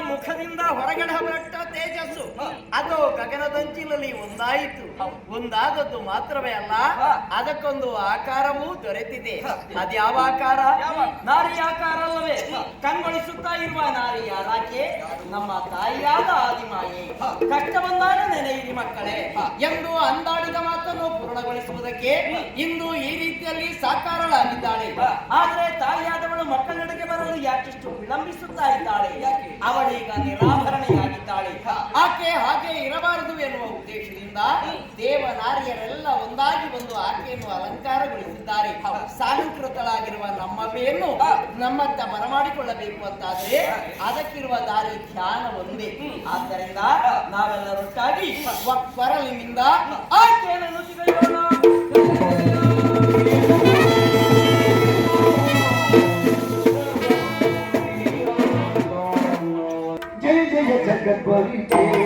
ಮುಖದಿಂದ ಹೊರಗಡೆ ಹೊರಟ ತೇಜಸ್ಸು. ಅದು ಗಗನದಂಚಿನಲ್ಲಿ ಒಂದಾಯಿತು. ಒಂದಾದದ್ದು ಮಾತ್ರವೇ ಅಲ್ಲ ಅದಕ್ಕೊಂದು ಆಕಾರವೂ ದೊರೆತಿದೆ. ಅದ್ಯಾವ ಆಕಾರ? ನಾರಿ ಆಕಾರ ಅಲ್ಲವೇ? ಕಂಗೊಳಿಸುತ್ತಾ ಇರುವ ನಾರಿ ಯಾರಾಕೆ? ನಮ್ಮ ತಾಯಿಯಾದ ಆದಿಮಾಯೆ. ಕಷ್ಟ ಬಂದಾಗ ನೆನೆಯಿರಿ ಮಕ್ಕಳೇ. ಎಂದು ಅಂದಾಡಿದ ಮಾತನ್ನು ಪೂರ್ಣಗೊಳಿಸುವುದಕ್ಕೆ ಇಂದು ಈ ರೀತಿಯಲ್ಲಿ ಸಾಕಾರಳಾಗಿದ್ದಾಳೆ. ಆದರೆ ತಾಯಿಯಾದವಳು ಮಕ್ಕಳೆಡೆಗೆ ಬರಲು ಯಾಕಿಷ್ಟು ವಿಳಂಬಿಸುತ್ತಾ ಇದ್ದಾಳೆ? ಅವಳೀಗ ನಿರಾಭರಣೆಯಾಗಿದ್ದಾಳೆ ಆಕೆ ಹಾಗೆ ಇರಬಾರದು ಎನ್ನುವ ಉದ್ದೇಶದಿಂದ ದೇವನಾರಿಯರೆಲ್ಲ ಒಂದಾಗಿ ಬಂದು ಆಕೆಯನ್ನು ಅಲಂಕಾರಗೊಳಿಸಿದ್ದಾರೆ. ಸಾಲಂಕೃತಳಾಗಿರುವ ನಮ್ಮವೆಯನ್ನು ನಮ್ಮತ್ತ ಬರಮಾಡಿಕೊಳ್ಳಬೇಕು ಅಂತಾದ್ರೆ ಅದಕ್ಕಿರುವ ದಾರಿ ಧ್ಯಾನ ಒಂದೇ. ಆದ್ದರಿಂದ ನಾವೆಲ್ಲರೊಟ್ಟಾಗಿ ಕೊರಲಿನಿಂದ ಆಕೆಯನ್ನು जगत परिते